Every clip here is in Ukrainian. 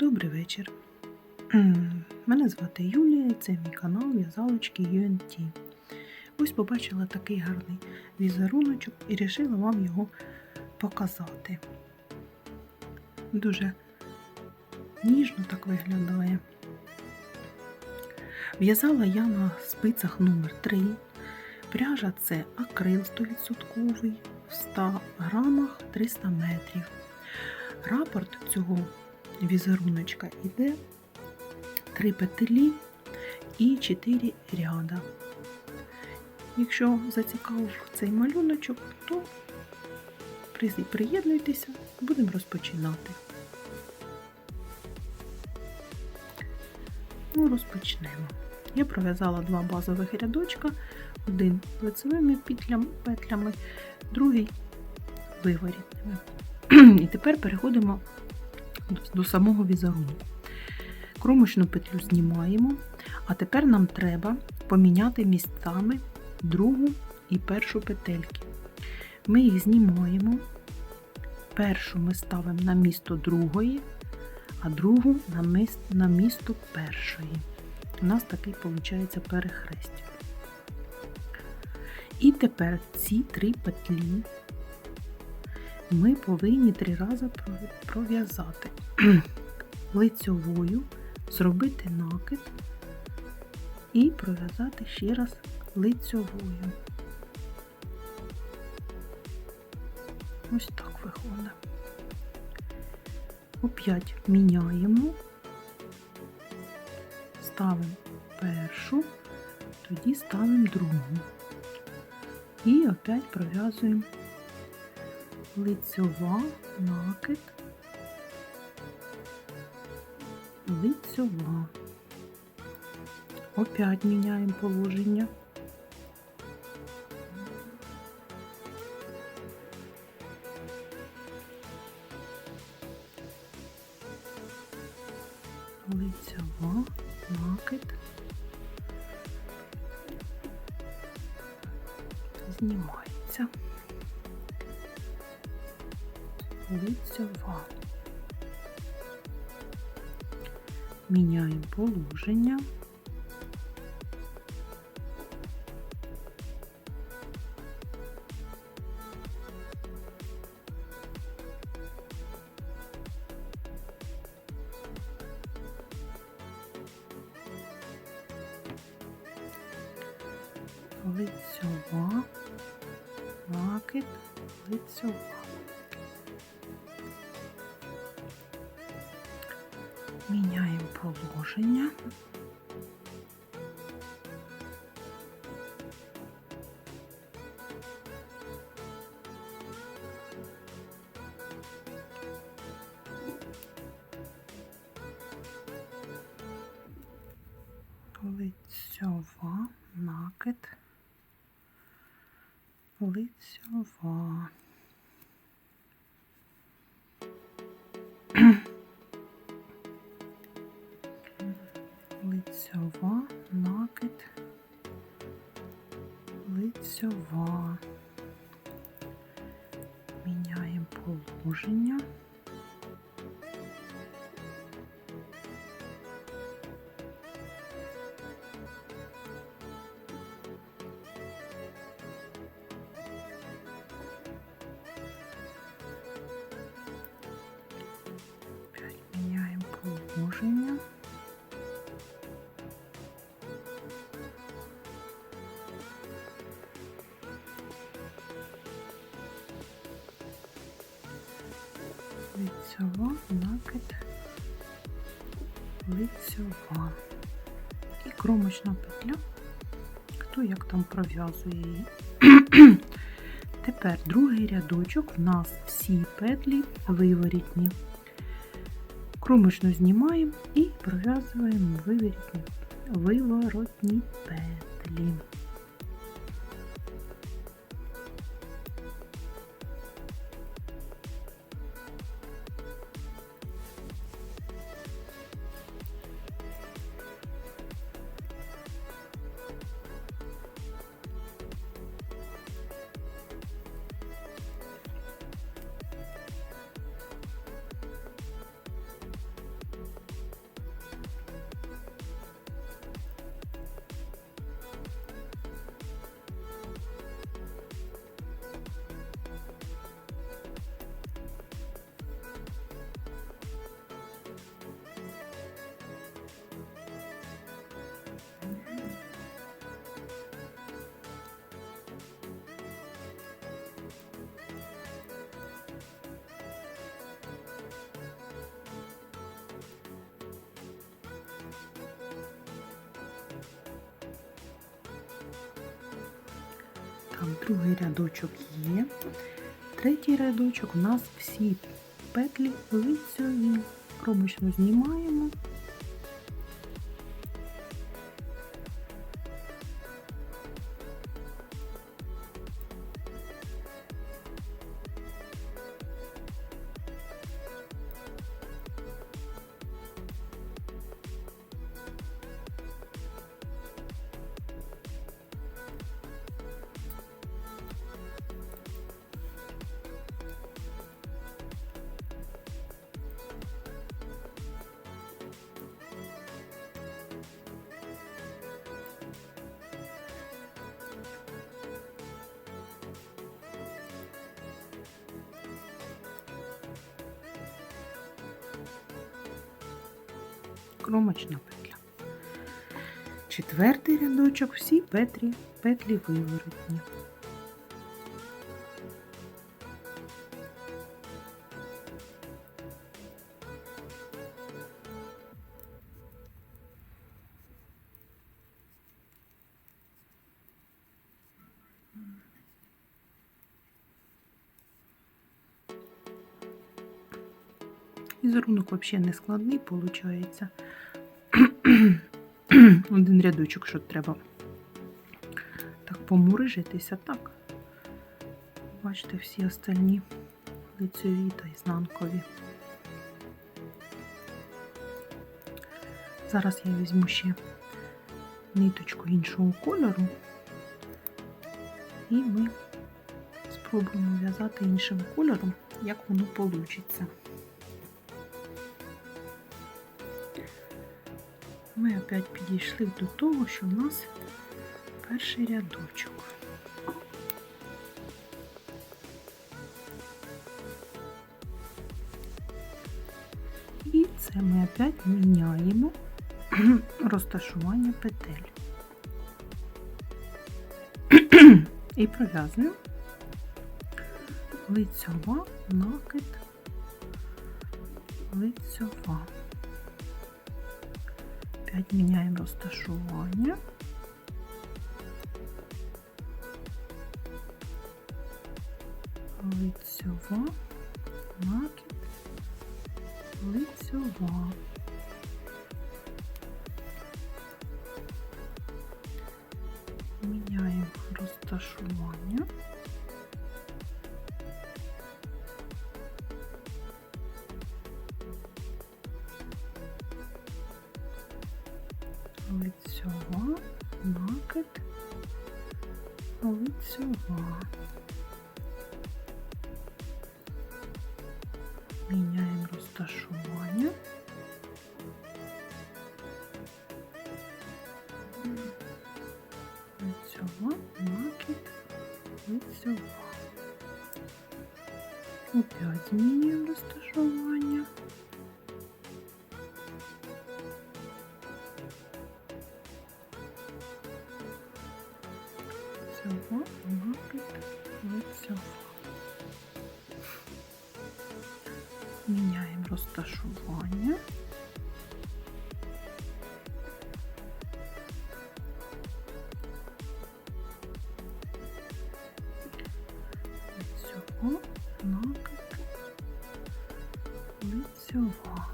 Добрий вечір. Мене звати Юлія, це мій канал В'язалочки UNT. Ось побачила такий гарний візеруночок і вирішила вам його показати. Дуже ніжно так виглядає. В'язала я на спицях номер 3 Пряжа це акрил 100% в 100 грамах 300 метрів. Рапорт цього візеруночка йде 3 петелі і 4 ряда. Якщо зацікавив цей малюночок, то приєднуйтеся, будемо розпочинати. Ну, розпочнемо. Я пров'язала два базових рядочка, один лицевими петлям- петлями, другий виворітними. І тепер переходимо до- самого візерунку. Кромочну петлю знімаємо, а тепер нам треба поміняти місцями другу і першу петельки. Ми їх знімаємо. Першу ми ставимо на місто другої, а другу на міс- на місто першої. У нас такий виходить перехрестя. І тепер ці три петлі ми повинні три рази пров'язати лицьовою, зробити накид і пров'язати ще раз лицьовою. Ось так виходить. Оп'ять міняємо, ставимо першу, тоді ставимо другу. І опять пров'язуємо лицьова, накид, лицьова. Опять міняємо положення. Лицьова, накид. Знімається. Лицьова. Міняємо положення. Лицьова, накид, лицьова. Положення. Лицьова, накид, лицьова, лицьова. Міняємо положення. Лицьова, накид, лицьова. І кромочна петля, хто як там пров'язує її. Тепер другий рядочок в нас всі петлі виворітні. Кромочну знімаємо і пров'язуємо виворітні, виворотні петлі. Так, другий рядочок є. Третій рядочок у нас всі петлі лицьові. Пробочно знімаємо. Кромочна петля. Четвертий рядочок, всі петлі, петлі виворотні. Візерунок взагалі не складний, виходить. Один рядочок, що треба так помурижитися, так. Бачите, всі остальні лицеві та ізнанкові. Зараз я візьму ще ниточку іншого кольору і ми спробуємо в'язати іншим кольором, як воно вийде. Ми опять підійшли до того, що в нас перший рядочок. І це ми опять міняємо розташування петель. І пров'язуємо лицьова, накид, лицьова. Опять міняємо розташування. Лицьова, накид, лицьова. Лицьова. Міняємо розташування. Лицьова, накид, лицьова. Опять змінюємо розташування. Цього напід лицьова. Міняємо розташування. Цього лицьова.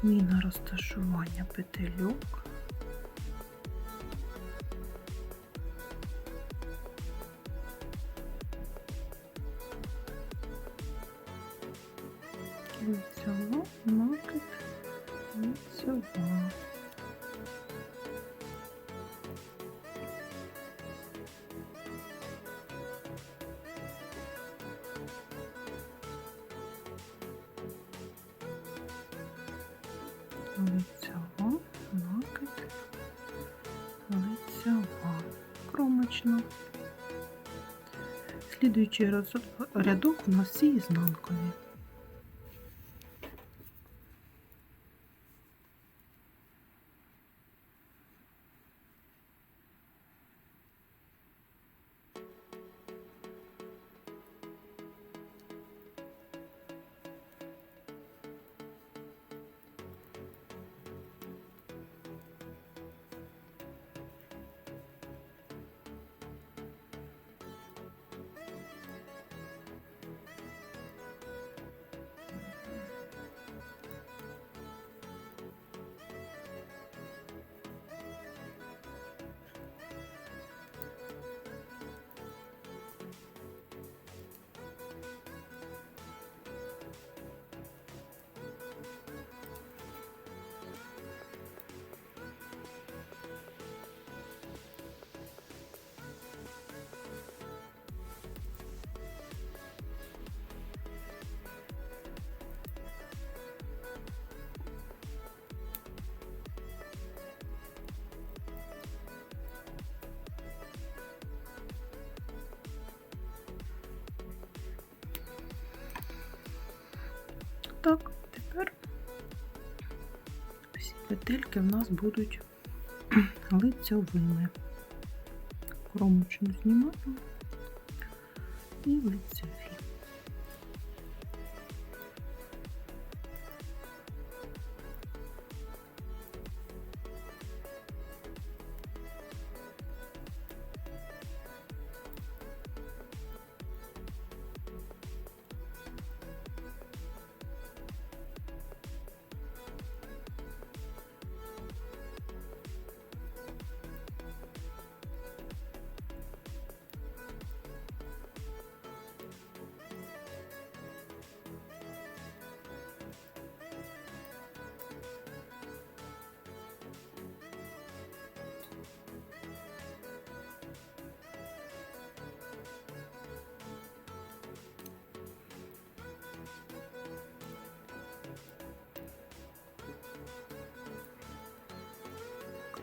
Зміна розташування петельок. Лицьова, накид, лицьова. Кромочно. Слідуючий рядок у нас всі ізнанкові. Петельки в нас будуть лицьовими. Кромочну знімаємо і лицьові.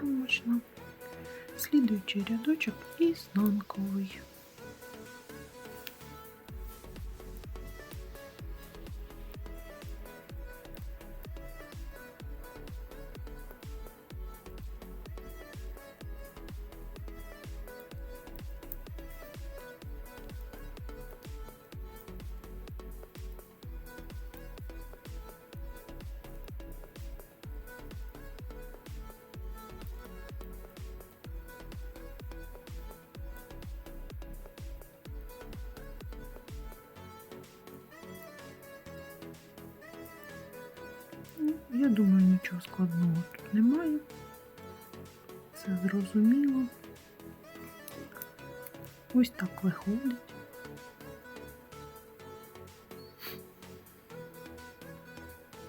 Кромочна. Слідуючий рядочок изнанковый. Я думаю, нічого складного тут немає. Все зрозуміло. Ось так виходить.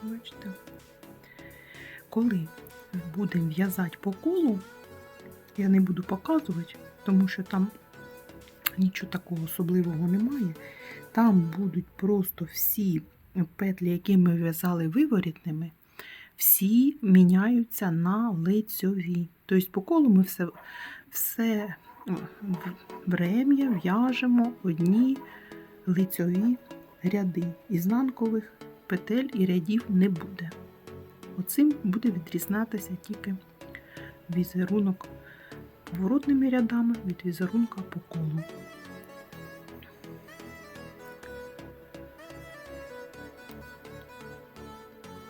Бачите, коли будемо в'язати по колу, я не буду показувати, тому що там нічого такого особливого немає. Там будуть просто всі петлі, які ми в'язали виворітними, всі міняються на лицьові. Тобто по колу ми все, все врем'я в'яжемо одні лицьові ряди. Ізнанкових петель і рядів не буде. Оцим буде відрізнятися тільки візерунок поворотними рядами від візерунка по колу.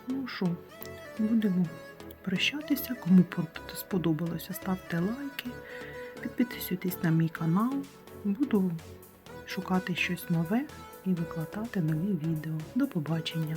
Ну що, будемо прощатися. Кому сподобалося, ставте лайки, підписуйтесь на мій канал. Буду шукати щось нове і викладати нові відео. До побачення!